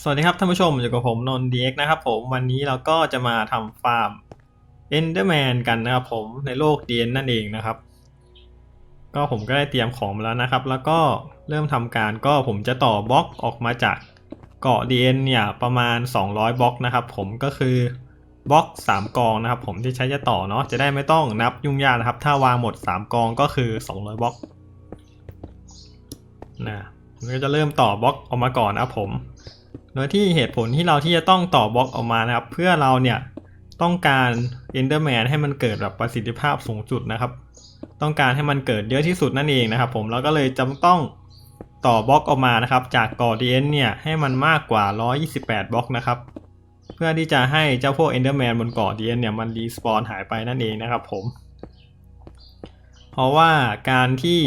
สวัสดีครับท่านผู้ชมอยู่กับผมนนท์ดีเอ็กนะครับผมวันนี้เราก็จะมาทำฟาร์ม Enderman กันนะครับผมในโลก DN นั่นเองนะครับ ก็ผมก็ได้เตรียมของมาแล้วนะครับ แล้วก็เริ่มทำการก็ผมจะต่อบล็อกออกมาจากเกาะ DN เนี่ยประมาณ 200 บล็อกนะครับผมก็คือบล็อก 3 กองนะครับ ผมที่ใช้จะต่อเนาะจะได้ไม่ต้องนับยุ่งยากนะครับ ถ้าวางหมด 3 กองก็คือ 200 บล็อกนะผมก็จะเริ่มต่อบล็อกออกมาก่อนนะครับผม โดยที่เหตุผลที่เราที่จะต้องต่อบล็อกออกมานะครับ เพื่อเราเนี่ยต้องการ Enderman ให้มันเกิดแบบประสิทธิภาพสูงสุดนะครับ ต้องการให้มันเกิดเยอะที่สุดนั่นเองนะครับ ผมเราก็เลยจำต้องต่อบล็อกออกมานะครับ จากก่อ DN เนี่ยให้มันมากกว่า 128 บล็อกนะครับ เพื่อที่จะให้เจ้าพวก Enderman บนเกาะ DN เนี่ยมันรีสปอนหายไปนั่นเองนะครับผม เพราะว่าการที่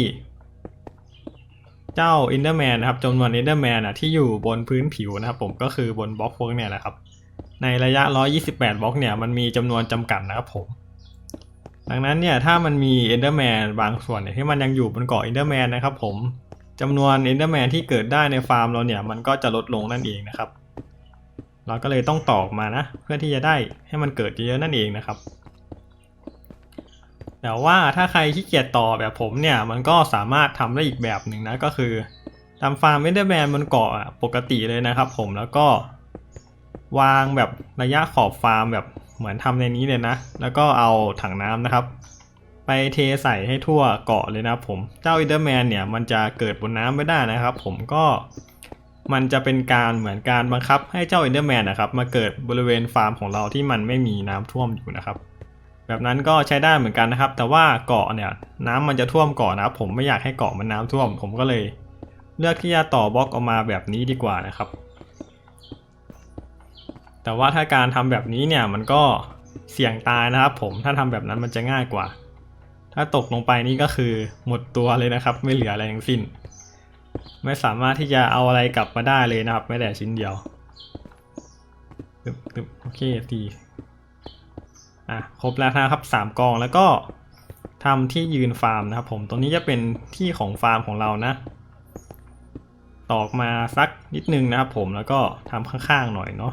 เจ้า Enderman นนะครับจำนวน Enderman อะที่อยู่บนพื้นผิวนะครับผมก็คือบนบล็อกพวกเนี่ยแหละครับ ในระยะ 128 บล็อกเนี่ยมันมีจำนวนจำกัดนะครับผม ดังนั้นเนี่ยถ้ามันมี Enderman บางส่วนเนี่ยที่มันยังอยู่บนเกาะ Enderman นนะครับผมจำนวน Enderman ที่เกิดได้ในฟาร์มเราเนี่ยมันก็จะลดลงนั่นเองนะครับ เราก็เลยต้องตอกมานะ เพื่อที่จะได้ให้มันเกิดเยอะๆนั่นเองนะครับ แต่ว่าถ้าใครขี้เกียจต่อแบบผมเนี่ยมันก็สามารถทำได้อีกแบบหนึ่งนะก็คือทำฟาร์มเอนเดอร์แมนบนเกาะปกติเลยนะครับผมแล้วก็ วางแบบระยะขอบฟาร์มแบบเหมือนทำในนี้เลยนะ แล้วก็เอาถังน้ำนะครับ ไปเทใส่ให้ทั่วเกาะเลยนะผมเจ้าเอนเดอร์แมนเนี่ยมันจะเกิดบนน้ำไม่ได้นะครับ ผมก็มันจะเป็นการเหมือนการบังคับให้เจ้าเอนเดอร์แมนนะครับ มาเกิดบริเวณฟาร์มของเราที่มันไม่มีน้ำท่วมอยู่นะครับ แบบนั้นก็ใช้ได้เหมือนกันนะครับ แต่ว่าเกาะเนี่ยน้ำมันจะท่วมเกาะนะครับ ผมไม่อยากให้เกาะมันน้ำท่วม ผมก็เลย เลือกที่จะต่อบล็อกออกมาแบบนี้ดีกว่านะครับ แต่ว่าถ้าการทำแบบนี้เนี่ยมันก็เสี่ยงตายนะครับ ผมถ้าทำแบบนั้นมันจะง่ายกว่า ถ้าตกลงไปนี่ก็คือหมดตัวเลยนะครับ ไม่เหลืออะไรทั้งสิ้น ไม่สามารถที่จะเอาอะไรกลับมาได้เลยนะครับแม้แต่ชิ้นเดียวตึบตึบโอเคดี อะครบแล้วนะครับสามกองแล้วก็ทำที่ยืนฟาร์มนะครับผมตรงนี้จะเป็นที่ของฟาร์มของเรานะ ตอกมาสักนิดนึงนะครับผมแล้วก็ทำข้างๆหน่อยเนาะ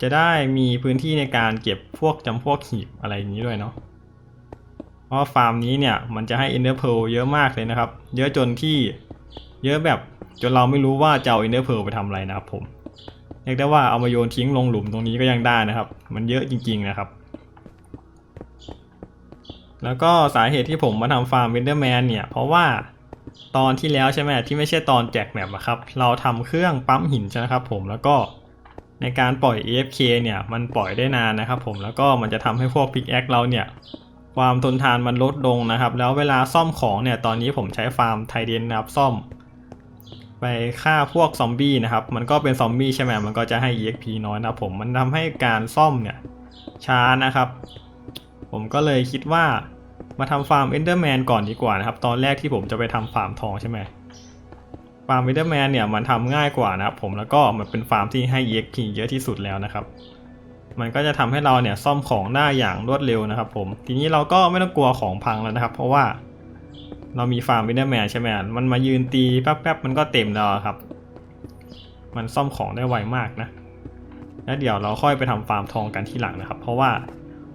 จะได้มีพื้นที่ในการเก็บพวกจำพวกหีบอะไรอย่างนี้ด้วยเนาะเพราะฟาร์มนี้เนี่ยมันจะให้ Ender Pearl เยอะมากเลยนะครับ เยอะจนที่เยอะแบบจนเราไม่รู้ว่าจะเอา Ender Pearl ไปทำอะไรนะครับผม เรียกได้ว่าเอามาโยนทิ้งลงหลุมตรงนี้ก็ยังได้นะครับ มันเยอะจริงๆนะครับ แล้วก็สาเหตุที่ผมมาทำฟาร์ม Enderman เนี่ย เพราะว่าตอนที่แล้วใช่ไหมที่ไม่ใช่ตอนแจกแมปอะครับ เราทำเครื่องปั๊มหินใช่ไหมครับผมแล้วก็ในการปล่อย AFK เนี่ยมันปล่อยได้นานนะครับผมแล้วก็มันจะทำให้พวกพิกแอคเราเนี่ยความทนทานมันลดลงนะครับ แล้วเวลาซ่อมของเนี่ยตอนนี้ผมใช้ฟาร์มไทเดนนะครับซ่อม ไปฆ่าพวกซอมบี้นะครับ มันก็เป็นซอมบี้ใช่ไหมมันก็จะให้ EXP น้อยนะผม มันทำให้การซ่อมเนี่ยช้านะครับ ผมก็เลยคิดว่ามาทำฟาร์มเอนเดอร์แมนก่อนดีกว่านะครับ ตอนแรกที่ผมจะไปทำฟาร์มทองใช่ไหมฟาร์มเอนเดอร์แมนเนี่ยมันทำง่ายกว่านะครับผม แล้วก็มันเป็นฟาร์มที่ให้ EXP เยอะที่สุดแล้วนะครับมันก็จะทำให้เราเนี่ยซ่อมของได้อย่างรวดเร็วนะครับผม ทีนี้เราก็ไม่ต้องกลัวของพังแล้วนะครับ เพราะว่า เรามีฟาร์มเอนเดอร์แมนใช่ไหมมันมายืนตีแป๊บๆมันก็เต็มแล้วครับ มันซ่อมของได้ไวมากนะ แล้วเดี๋ยวเราค่อยไปทำฟาร์มทองกันที่หลังนะครับ เพราะว่า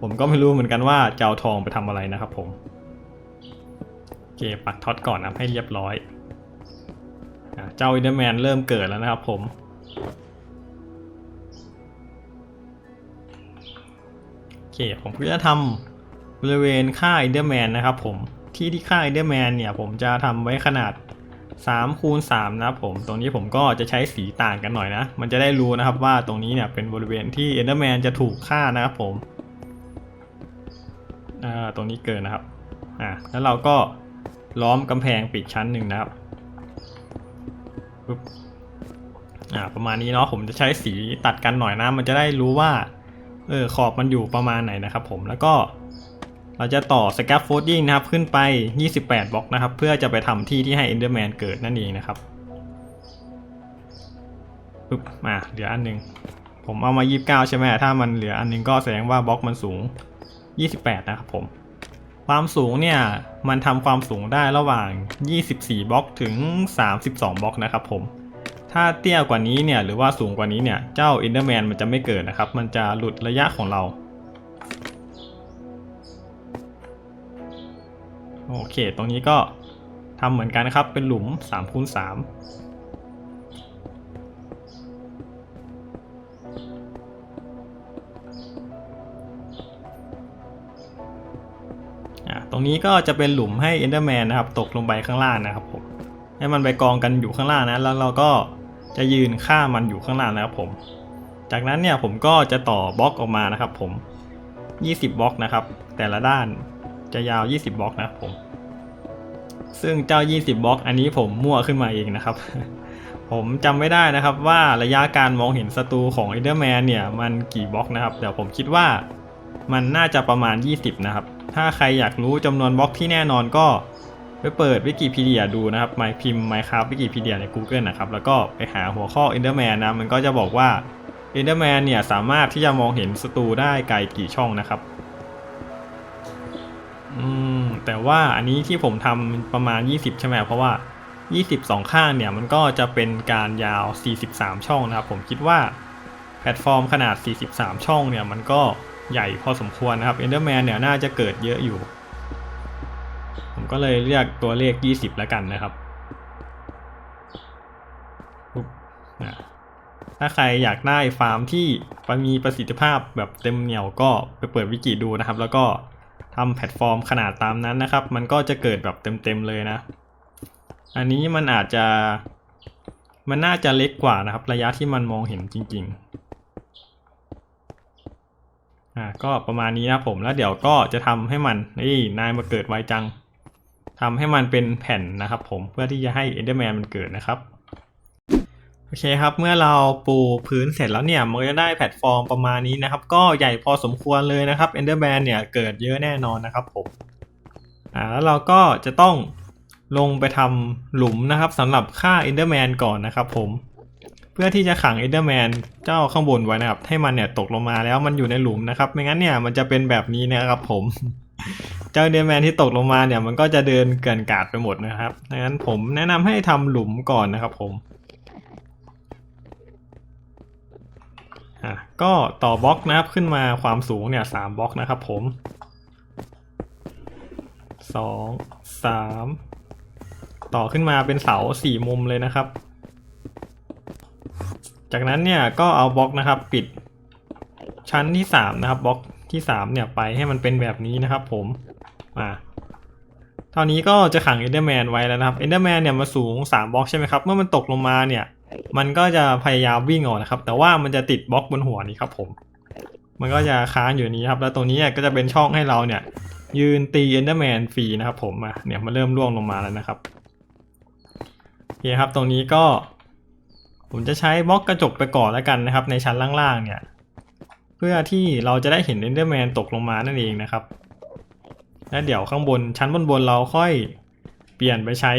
ผมก็ไม่รู้เหมือนกันว่าจะเอาทองไปทำอะไรนะครับผมโอเคปักท็อตก่อนนะให้เรียบร้อยเจ้าอินเดอร์แมนเริ่มเกิดแล้วนะครับผมโอเคผมก็จะทำบริเวณค่าอินเดอร์แมนนะครับผม ที่ที่ค่าอินเดอร์แมนเนี่ยผมจะทำไว้ขนาด3คูณ3นะครับผมตรงนี้ผมก็จะใช้สีต่างกันหน่อยนะ มันจะได้รู้นะครับว่าตรงนี้เนี่ยเป็นบริเวณที่เอเดอร์แมนจะถูกฆ่านะครับผมอ่าตรงนี้เกินนะครับอ่าแล้วเราก็ล้อมกำแพงปิดชั้นหนึ่งนะครับปึ๊บอ่าประมาณนี้เนาะผมจะใช้สีตัดกันหน่อยนะ มันจะได้รู้ว่าเออขอบมันอยู่ประมาณไหนนะครับผมแล้วก็ เราจะต่อ scaffolding นะครับ ขึ้นไป 28 บล็อกนะครับ เพื่อจะไปทำที่ที่ให้ enderman เกิดนั่นเองนะครับปึ๊บมาเหลืออันหนึง ผมเอามา 29 ใช่ไหมถ้ามันเหลืออันหนึงก็แสดงว่าบล็อกมันสูง 28 นะครับผม ความสูงเนี่ย มันทำความสูงได้ระหว่าง 24 บล็อกถึง 32 บล็อกนะครับผมถ้าเตี้ยกว่านี้เนี่ยหรือว่าสูงกว่านี้เนี่ยเจ้า Enderman มันจะไม่เกิดนะครับ มันจะหลุดระยะของเรา โอเค ตรงนี้ก็ทำเหมือนกันนะครับ เป็นหลุม3คูณ3ตรงนี้ก็จะเป็นหลุมให้ Enderman นะครับ ตกลงไปข้างล่างนะครับผม ให้มันไปกองกันอยู่ข้างล่างนะ แล้วเราก็จะยืนฆ่ามันอยู่ข้างล่างนะครับผม จากนั้นเนี่ยผมก็จะต่อบล็อกออกมานะครับผม 20 บล็อกนะครับ แต่ละด้าน จะยาว 20บล็อกนะผม ซึ่งเจ้า 20บล็อกอันนี้ผมมั่วขึ้นมาเองนะครับ ผมจำไม่ได้นะครับว่าระยะการมองเห็นศัตรูของ Enderman เนี่ยมันกี่บล็อกนะครับเดี๋ยวผมคิดว่ามันน่าจะประมาณ 20 นะครับ ถ้าใครอยากรู้จำนวนบล็อกที่แน่นอนก็ไปเปิดวิกิพีเดียดูนะครับหมายพิมพ์ Minecraft วิกิพีเดียใน Google นะครับ แล้วก็ไปหาหัวข้อ Enderman นะ มันก็จะบอกว่า Enderman เนี่ยสามารถที่จะมองเห็นศัตรูได้ไกลกี่ช่องนะครับ อืมแต่ว่าอันนี้ที่ผมทำประมาณ 20 ใช่ไหมเพราะว่า 20สองข้างเนี่ยมันก็จะเป็นการยาว 43 ช่องนะครับ ผมคิดว่าแพลตฟอร์มขนาด 43 ช่องเนี่ยมันก็ใหญ่พอสมควรนะครับ Enderman เนี่ยน่าจะเกิดเยอะอยู่ ผมก็เลยเรียกตัวเลข 20 แล้วกันนะครับถ้าใครอยากได้ฟาร์มที่มีประสิทธิภาพแบบเต็มเหนี่ยวก็ไปเปิดวิกิดูนะครับ แล้วก็ ทำแพลตฟอร์มขนาดตามนั้นนะครับ มันก็จะเกิดแบบเต็มๆเลยนะ อันนี้มันอาจจะ มันน่าจะเล็กกว่านะครับ ระยะที่มันมองเห็นจริง ๆ อ่าก็ประมาณนี้นะผมแล้วเดี๋ยวก็จะทำให้มันนี่นายมาเกิดไวจังทำให้มันเป็นแผ่นนะครับผมเพื่อที่จะให้ Enderman มันเกิดนะครับ โอเคครับ เมื่อเราปูพื้นเสร็จแล้วเนี่ย มันก็จะได้แพลตฟอร์มประมาณนี้นะครับ ก็ใหญ่พอสมควรเลยนะครับ Enderman เนี่ยเกิดเยอะแน่นอนนะครับผมอ่าแล้วเราก็จะต้องลงไปทำหลุมนะครับสำหรับฆ่า Enderman ก่อนนะครับผมเพื่อที่จะขัง Enderman เจ้าข้างบนไว้นะครับ ให้มันเนี่ยตกลงมาแล้วมันอยู่ในหลุมนะครับ ไม่งั้นเนี่ยมันจะเป็นแบบนี้นะครับผมเจ้า Enderman ที่ตกลงมาเนี่ยมันก็จะเดินเกินกาดไปหมดนะครับดังนั้นผมแนะนำให้ทำหลุมก่อนนะครับผม อะก็ต่อบล็อกนะครับขึ้นมาความสูงเนี่ยสามบล็อกนะครับผมสองสามต่อขึ้นมาเป็นเสาสี่มุมเลยนะครับ จากนั้นเนี่ยก็เอาบล็อกนะครับปิดชั้นที่สามนะครับบล็อกที่สามเนี่ยไปให้มันเป็นแบบนี้นะครับผมอ่าเท่านี้ก็จะขัง Enderman ไว้แล้วนะครับ Enderman เนี่ยมาสูง3บล็อกใช่ไหมครับ เมื่อมันตกลงมาเนี่ย มันก็จะพยายามวิ่งออกนะครับ แต่ว่ามันจะติดบล็อกบนหัวนี้ครับผม มันก็จะค้างอยู่นี้ครับ แล้วตรงนี้ก็จะเป็นช่องให้เราเนี่ย ยืนตี Enderman ฟรีนะครับผมมาเนี่ยมันเริ่มร่วงลงมาแล้วนะครับโอเคครับตรงนี้ก็ ผมจะใช้บล็อกกระจกไปก่อนแล้วกันนะครับ ในชั้นล่างๆเนี่ย เพื่อที่เราจะได้เห็น Enderman ตกลงมานั่นเองนะครับและเดี๋ยวข้างบนชั้นบนบนๆเราค่อยเปลี่ยนไปใช้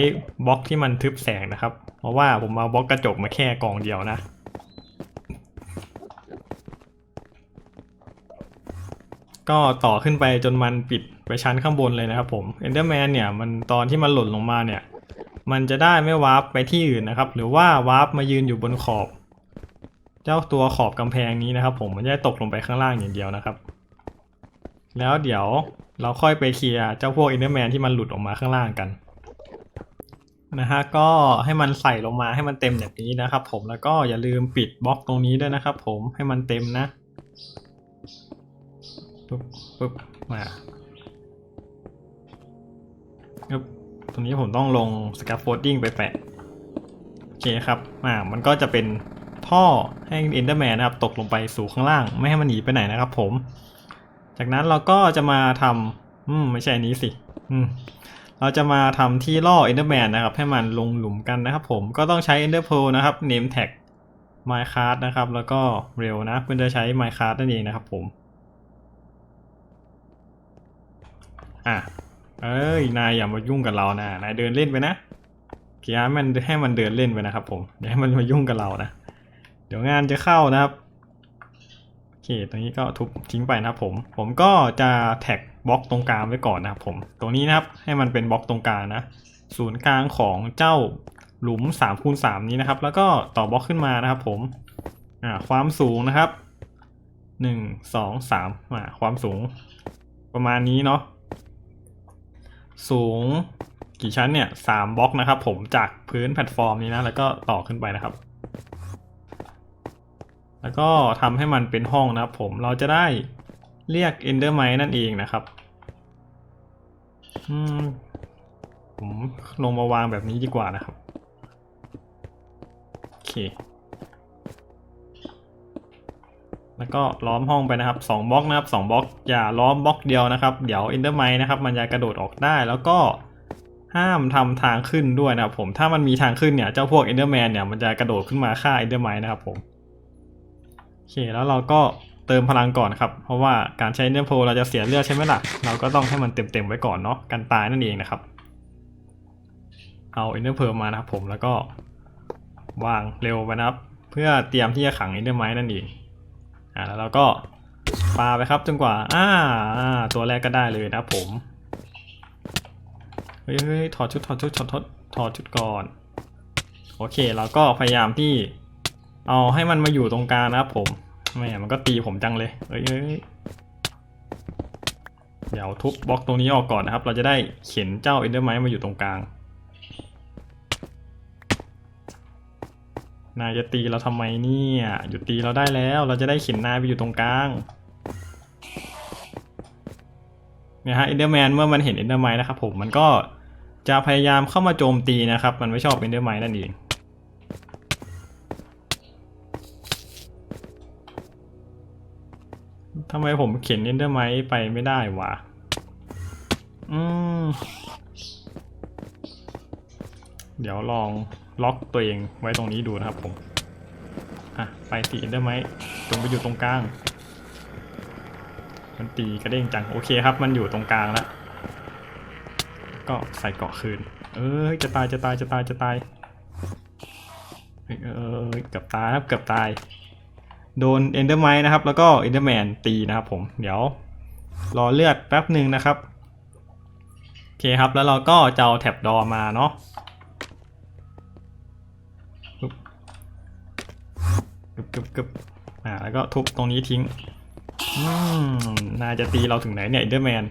บล็อกที่มันทึบแสงนะครับ เพราะว่าผมเอาบล็อกกระจกมาแค่กองเดียวนะ ก็ต่อขึ้นไปจนมันปิดไปชั้นข้างบนเลยนะครับผม Enderman เนี่ยมันตอนที่มันหล่นลงมาเนี่ย มันจะได้ไม่วาร์ปไปที่อื่นนะครับ หรือว่าวาร์ปมายืนอยู่บนขอบ เจ้าตัวขอบกำแพงนี้นะครับ ผมมันจะตกลงไปข้างล่างอย่างเดียวนะครับ แล้วเดี๋ยวเราค่อยไปเคลียร์เจ้าพวก Enderman ที่มันหลุดออกมาข้างล่างกัน นะฮะก็ให้มันใส่ลงมาให้มันเต็มแบบนี้นะครับ ผมแล้วก็อย่าลืมปิดบล็อกตรงนี้ด้วยนะครับ ผมให้มันเต็มนะปึ๊บปึ๊บมาปึ๊บตรงนี้ผมต้องลง scaffolding ไปแปะโอเคครับอ่ามันก็จะเป็นท่อให้ Enderman นะครับ ตกลงไปสู่ข้างล่าง ไม่ให้มันหนีไปไหนนะครับ ผม จากนั้นเราก็จะมาทำอืมไม่ใช่อันนี้สิ อืม เราจะมาทำที่ล่อ Enderman นะครับ ให้มันลงหลุมกันนะครับผมก็ต้องใช้ Ender Pearl นะครับ Name Tag Minecraft นะครับ แล้วก็เร็วนะเพื่อจะใช้ Minecraft นั่นเองนะครับผมอะเอ้ยนายอย่ามายุ่งกับเรานะนายเดินเล่นไปนะเกียร์มันให้มันเดินเล่นไปนะครับผมอย่าให้มันมายุ่งกับเรานะ เดี๋ยวงานจะเข้านะครับโอเคตรงนี้ก็ทุบทิ้งไปนะครับผม ผมก็จะแท็ก บล็อกตรงกลางไว้ก่อนนะครับผมตรงนี้นะครับให้มันเป็นบล็อกตรงกลางนะศูนย์กลางของเจ้าหลุม3คูณ3นี้นะครับ แล้วก็ต่อบล็อกขึ้นมานะครับผมอ่าความสูงนะครับ1 2 3อ่าความสูง ประมาณนี้เนาะสูงกี่ชั้นเนี่ยสามบล็อกนะครับ ผมจากพื้นแพลตฟอร์มนี้นะ แล้วก็ต่อขึ้นไปนะครับ แล้วก็ทำให้มันเป็นห้องนะครับผมเราจะได้ เรียก Endermite นั่นเองนะครับผมลงมาวางแบบนี้ดีกว่านะครับ โอเค แล้วก็ล้อมห้องไปนะครับสองบล็อกนะครับสองบล็อกอย่าล้อมบล็อกเดียวนะครับ เดี๋ยว Endermite นะครับ มันจะกระโดดออกได้แล้วก็ห้ามทำทางขึ้นด้วยนะครับผมถ้ามันมีทางขึ้นเนี่ยเจ้าพวก Enderman เนี่ยมันจะกระโดดขึ้นมาฆ่า Endermite นะครับผมโอเคแล้วเราก็ เติมพลังก่อนครับ เพราะว่าการใช้ Ender Pearl เราจะเสียเลือดใช่ไหมล่ะ เราก็ต้องให้มันเต็มๆไว้ก่อนเนาะกันตายนั่นเองนะครับ เอา Ender Pearl มานะครับผมแล้วก็วางเร็วไปนะครับ เพื่อเตรียมที่จะขัง Endermite นั่นเองอ่าแล้วเราก็ปาไปครับจนกว่าอ่าตัวแรกก็ได้เลยนะผมเฮ้ยเฮ้ยถอดชุดถอดชุดถอดถอดถอดชุดก่อน โอเคเราก็พยายามที่เอาให้มันมาอยู่ตรงกลางนะครับผม แม่มันก็ตีผมจังเลยเอ้ยเอ้ยเดี๋ยวทุบบล็อกตรงนี้ออกก่อนนะครับ เราจะได้เข็นเจ้าเอนเดอร์ไมมาอยู่ตรงกลาง นายจะตีเราทำไมเนี่ยหยุดตีเราได้แล้ว เราจะได้เข็นนายไปอยู่ตรงกลางเนี่ยฮะเอนเดอร์แมนเมื่อมันเห็นเอนเดอร์ไมนะครับผมมันก็จะพยายามเข้ามาโจมตีนะครับ มันไม่ชอบเอนเดอร์ไมนั่นเอง ทำไมผมเข็นเอนเดอร์ไมไปไม่ได้วะ อืม เดี๋ยวลองล็อกตัวเองไว้ตรงนี้ดูนะครับผม อะ ไปสิเอนเดอร์ไมตรงไปอยู่ตรงกลาง มันตีกระเด้งจัง โอเคครับ มันอยู่ตรงกลางแล้ว ก็ใส่เกาะคืน เอ้ย จะตาย จะตาย จะตาย จะตาย เออเกือบตายครับ เกือบตาย โดนเอนเดอร์ไมนะครับ แล้วก็เอนเดอร์แมนตีนะครับผม เดี๋ยวรอเลือดแป๊บหนึ่งนะครับ โอเคครับ แล้วเราก็จะเอาแท็บดอมาเนาะกึบกึบกึบอ่า แล้วก็ทุบตรงนี้ทิ้ง อืมนาจะตีเราถึงไหนเนี่ยเอนเดอร์แมน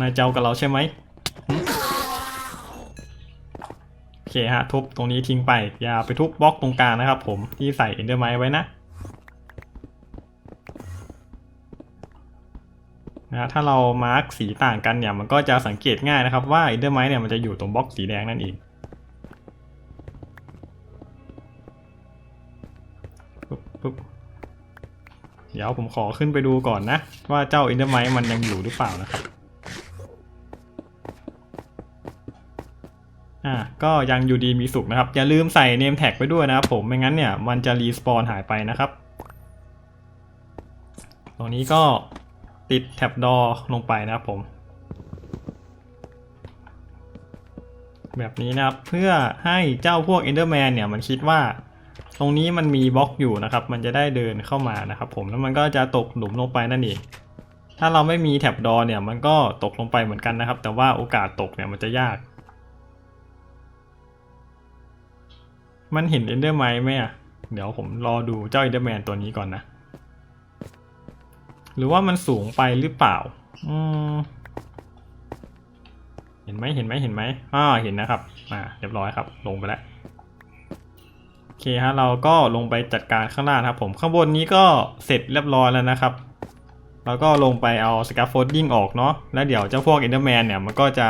นายเจ้ากับเราใช่ไหมโอเคฮะ ทุบตรงนี้ทิ้งไป อย่าไปทุบบล็อกตรงกลางนะครับผม ที่ใส่เอนเดอร์ไมไว้นะ นะถ้าเรามาร์กสีต่างกันเนี่ยมันก็จะสังเกตง่ายนะครับว่าอินเดอร์ไมเนี่ยมันจะอยู่ตรงบล็อกสีแดงนั่นเองปุ๊บปุ๊บเดี๋ยวผมขอขึ้นไปดูก่อนนะ ว่าเจ้าอินเดอร์ไมมันยังอยู่หรือเปล่านะครับอ่าก็ยังอยู่ดีมีสุขนะครับ อย่าลืมใส่เนมแท็กไปด้วยนะครับผมไม่งั้นเนี่ยมันจะรีสปอนหายไปนะครับ ตรงนี้ก็ ติดแท็บดอลงไปนะครับผม แบบนี้นะครับเพื่อให้เจ้าพวก Enderman เนี่ยมันคิดว่า ตรงนี้มันมีบล็อกอยู่นะครับ มันจะได้เดินเข้ามานะครับผมแล้วมันก็จะตกหลุมลงไปนั่นเองถ้าเราไม่มีแท็บดอเนี่ยมันก็ตกลงไปเหมือนกันนะครับ แต่ว่าโอกาสตกเนี่ยมันจะยาก มันเห็น Enderman ไมไหมอะ เดี๋ยวผมรอดูเจ้า Enderman ตัวนี้ก่อนนะ หรือว่ามันสูงไปหรือเปล่า อืม เห็นไหมเห็นไหมเห็นไหมอ่าเห็นนะครับ อ่า เรียบร้อยครับ ลงไปแล้ว โอเคฮะ เราก็ลงไปจัดการข้างล่างครับ ผม ข้างบนนี้ก็เสร็จเรียบร้อยแล้วนะครับเราก็ลงไปเอาสกา f โฟลดิ้งออกเนาะ แล้วเดี๋ยวเจ้าพวก Enderman เนี่ย มันก็จะ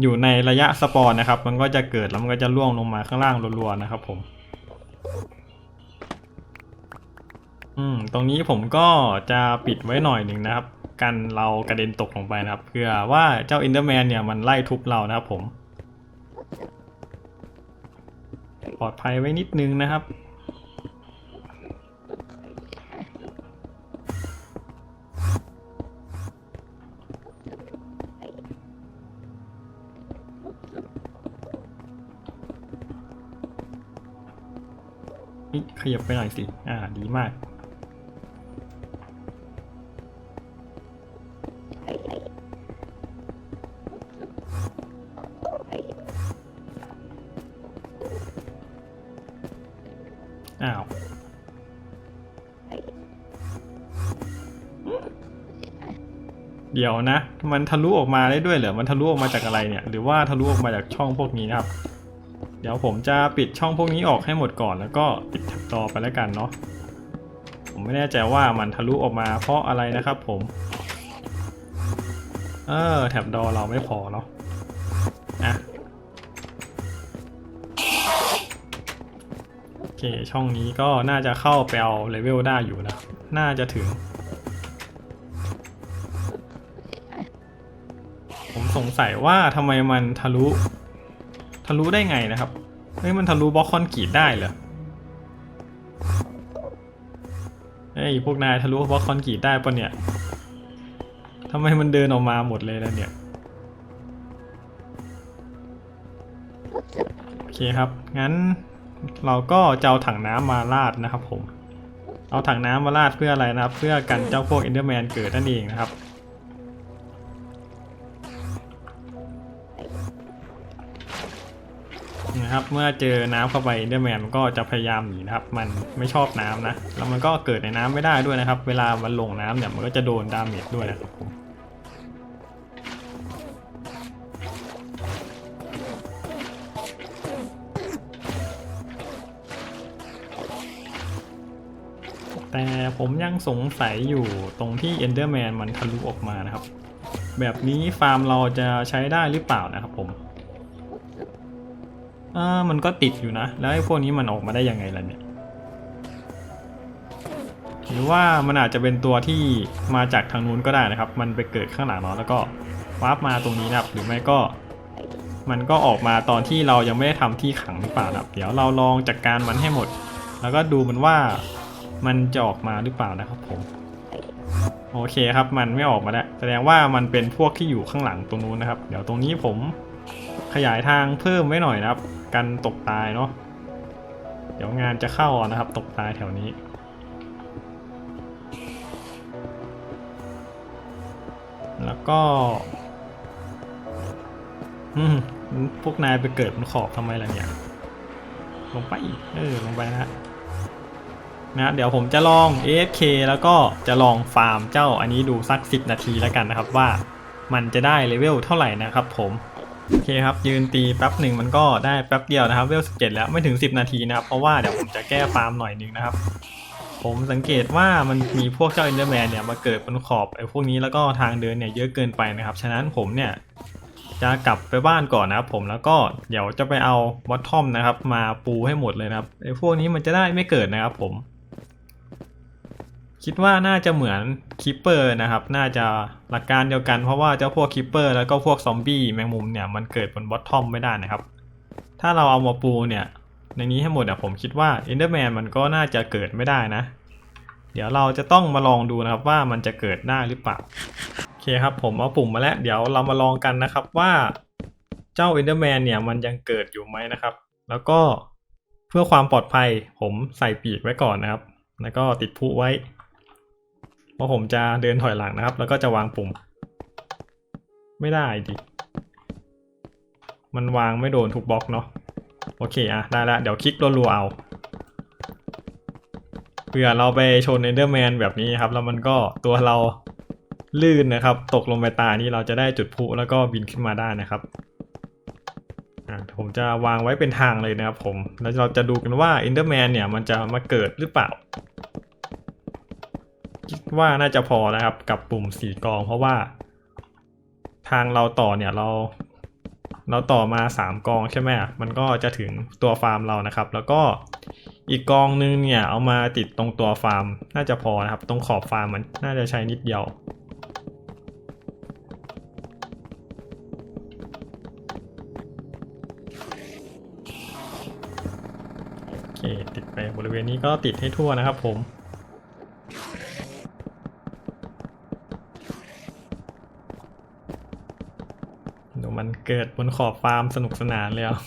อยู่ในระยะสปอนนะครับ มันก็จะเกิดแล้วมันก็จะล่วงลงมาข้างล่างรัวๆนะครับผม อืม ตรงนี้ผมก็จะปิดไว้หน่อยหนึ่งนะครับ กันเรากระเด็นตกลงไปนะครับเพื่อว่าเจ้าอินเดอร์แมนเนี่ยมันไล่ทุบเรานะครับผมปลอดภัยไว้นิดนึงนะครับ นี่ขยับไปหน่อยสิ อ่า ดีมาก เดี๋ยวนะ มันทะลุออกมาได้ด้วยเหรอ มันทะลุออกมาจากอะไรเนี่ย หรือว่าทะลุออกมาจากช่องพวกนี้นะครับ เดี๋ยวผมจะปิดช่องพวกนี้ออกให้หมดก่อนแล้วก็ปิดแท็บต่อไปแล้วกันเนาะ ผมไม่แน่ใจว่ามันทะลุออกมาเพราะอะไรนะครับผม เออแท็บดอเราไม่พอเนาะ ช่องนี้ก็น่าจะเข้าไปเอาเลเวลได้อยู่นะ น่าจะถึง ผมสงสัยว่าทำไมมันทะลุ ทะลุได้ไงนะครับ เฮ้ย มันทะลุบล็อกคอนกรีตได้เหรอเฮ้ยพวกนายทะลุบล็อกคอนกรีตได้ปะเนี่ยทำไมมันเดินออกมาหมดเลยแล้วเนี่ยโอเคครับ งั้น เราก็จะเอาถังน้ำมาราดนะครับผม เอาถังน้ำมาราดเพื่ออะไรนะครับ เพื่อกันเจ้าพวกเอนเดอร์แมนเกิดนั่นเองนะครับ นะครับ เมื่อเจอน้ำเข้าไปเอนเดอร์แมนมันก็จะพยายามหนีนะครับ มันไม่ชอบน้ำนะ แล้วมันก็เกิดในน้ำไม่ได้ด้วยนะครับ เวลามันลงน้ำเนี่ยมันก็จะโดนดาเมจด้วยนะครับผม แต่ผมยังสงสัยอยู่ตรงที่ Enderman มันทะลุออกมานะครับ แบบนี้ฟาร์มเราจะใช้ได้หรือเปล่านะครับผมอ่ามันก็ติดอยู่นะ แล้วไอ้พวกนี้มันออกมาได้ยังไงล่ะเนี่ย หรือว่ามันอาจจะเป็นตัวที่มาจากทางนู้นก็ได้นะครับ มันไปเกิดข้างหลังเนาะแล้วก็วาร์ปมาตรงนี้นะครับ หรือไม่ก็ มันก็ออกมาตอนที่เรายังไม่ได้ทำที่ขังหรือเปล่านะครับ เดี๋ยวเราลองจัดการมันให้หมด แล้วก็ดูมันว่า มันจะออกมาหรือเปล่านะครับผม โอเคครับ มันไม่ออกมาแล้วแสดงว่ามันเป็นพวกที่อยู่ข้างหลังตรงนู้นนะครับ เดี๋ยวตรงนี้ผมขยายทางเพิ่มไว้หน่อยนะครับ กันตกตายเนาะเดี๋ยวงานจะเข้าอะนะครับ ตกตายแถวนี้แล้วก็ อืม พวกนายไปเกิดบนขอบทำไมล่ะเนี่ย ลงไป เออ ลงไปนะฮะ นะเดี๋ยวผมจะลอง AFK แล้วก็จะลองฟาร์มเจ้าอันนี้ดูสัก 10 นาทีแล้วกันนะครับว่ามันจะได้เลเวลเท่าไหร่นะครับผมโอเคครับยืนตีแป๊บหนึ่งมันก็ได้แป๊บเดียวนะครับเวล17แล้วไม่ถึง 10 นาทีนะครับเพราะว่าเดี๋ยวผมจะแก้ฟาร์มหน่อยนึงนะครับ ผมสังเกตว่ามันมีพวกเจ้า Enderman เนี่ยมาเกิดบนขอบไอ้พวกนี้แล้วก็ทางเดินเนี่ยเยอะเกินไปนะครับฉะนั้นผมเนี่ยจะกลับไปบ้านก่อนนะครับผมแล้วก็เดี๋ยวจะไปเอาบอททอมนะครับ มาปูให้หมดเลยนะครับไอ้พวกนี้มันจะได้ไม่เกิดนะครับผม คิดว่าน่าจะเหมือนคิปเปอร์นะครับ น่าจะหลักการเดียวกันเพราะว่าเจ้าพวกคิปเปอร์แล้วก็พวกซอมบี้แมงมุมเนี่ยมันเกิดบนบอททอมไม่ได้นะครับ ถ้าเราเอามาปูเนี่ยในนี้ให้หมดอะผมคิดว่าเอนเดอร์แมนมันก็น่าจะเกิดไม่ได้นะ เดี๋ยวเราจะต้องมาลองดูนะครับว่ามันจะเกิดได้หรือเปล่าโอเคครับผมเอาปุ่มมาแล้ว เดี๋ยวเรามาลองกันนะครับว่าเจ้า Enderman เนี่ยมันยังเกิดอยู่ไหมนะครับ แล้วก็เพื่อความปลอดภัยผมใส่ปีกไว้ก่อนนะครับ แล้วก็ติดพุไว้ พราะผมจะเดินถอยหลังนะครับ แล้วก็จะวางปุ่ม ไม่ได้ดิ มันวางไม่โดนทุกบล็อกเนาะ โอเคอะได้ละเดี๋ยวคลิกรัวๆเอา เผื่อเราไปชน Enderman แบบนี้ครับ แล้วมันก็ตัวเราลื่นนะครับ ตกลงไปตายนี่เราจะได้จุดพุแล้วก็บินขึ้นมาได้นะครับผมจะวางไว้เป็นทางเลยนะครับผม แล้วเราจะดูกันว่า Enderman เนี่ยมันจะมาเกิดหรือเปล่า ว่าน่าจะพอนะครับ กับปุ่มสีกองเพราะว่า ทางเราต่อเนี่ยเรา เราต่อมาสามกองใช่ไหมมันก็จะถึงตัวฟาร์มเรานะครับ แล้วก็อีกกองนึงเนี่ยเอามาติดตรงตัวฟาร์ม น่าจะพอนะครับ ตรงขอบฟาร์มมันน่าจะใช้นิดเดียวโอเคติดไปบริเวณนี้ก็ติดให้ทั่วนะครับผม เกิดบนขอบฟาร์มสนุกสนานเลยอะ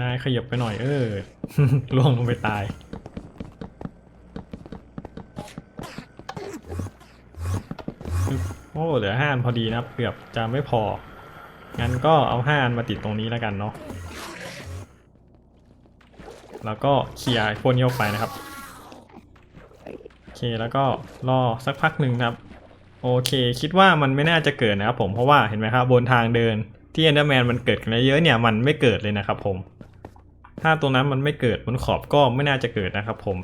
นายขยับไปหน่อยเออล่วงลงไปตาย โอ้เหลือห้านพอดีนะเกือบจะไม่พอ งั้นก็เอาห้านมาติดตรงนี้แล้วกันเนาะแล้วก็เคลียร์พวกนี้ออกไปนะครับ แล้วก็รอสักพักหนึ่งครับ โอเค คิดว่ามันไม่น่าจะเกิดนะครับผมเพราะว่าเห็นไหมครับบนทางเดินที่เอนเดอร์แมนมันเกิดกันเยอะเนี่ยมันไม่เกิดเลยนะครับผม ถ้าตรงนั้นมันไม่เกิดบนขอบก็ไม่น่าจะเกิดนะครับผม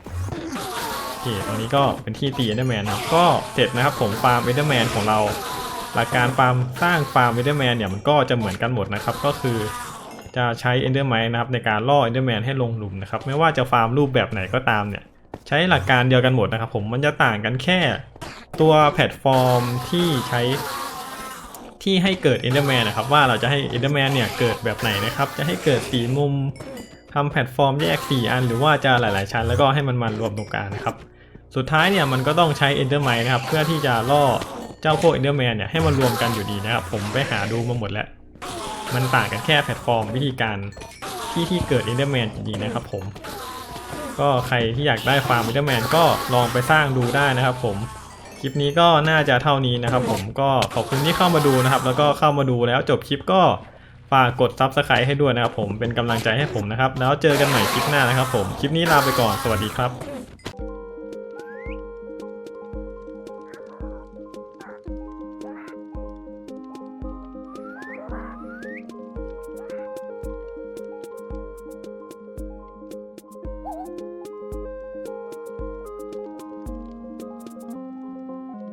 โอเคตรงนี้ก็เป็นที่ตีเอนเดอร์แมนนะครับก็เสร็จนะครับผมฟาร์มเอนเดอร์แมนของเรา หลักการฟาร์มสร้างฟาร์มเอนเดอร์แมนเนี่ยมันก็จะเหมือนกันหมดนะครับก็คือจะใช้เอนเดอร์ไมนะครับในการล่อเอนเดอร์แมนให้ลงหลุมนะครับไม่ว่าจะฟาร์มรูปแบบไหนก็ตามเนี่ย ใช้หลักการเดียวกันหมดนะครับผมมันจะต่างกันแค่ตัวแพลตฟอร์มที่ใช้ที่ให้เกิด Enderman นะครับ ว่าเราจะให้ Enderman เนี่ยเกิดแบบไหนนะครับ จะให้เกิดสีมุมทำแพลตฟอร์มแยก 4 อัน หรือว่าจะหลาย ๆ ชั้นแล้วก็ให้มันมารวมตรงกลางนะครับ สุดท้ายเนี่ยมันก็ต้องใช้ Enderman นะครับ เพื่อที่จะล่อเจ้าพวก Enderman เนี่ยให้มันรวมกันอยู่ดีนะครับ ผมไปหาดูมาหมดแล้ว มันต่างกันแค่แพลตฟอร์มวิธีการที่ที่เกิด Enderman จริงๆนะครับผม ก็ใครที่อยากได้ฟาร์มวิตาแมนก็ลองไปสร้างดูได้นะครับผมคลิปนี้ก็น่าจะเท่านี้นะครับผมก็ขอบคุณที่เข้ามาดูนะครับ แล้วก็เข้ามาดูแล้วจบคลิปก็ฝากกดซับสไครต์ให้ด้วยนะครับผมเป็นกำลังใจให้ผมนะครับ แล้วเจอกันใหม่คลิปหน้านะครับผม คลิปนี้ลาไปก่อนสวัสดีครับ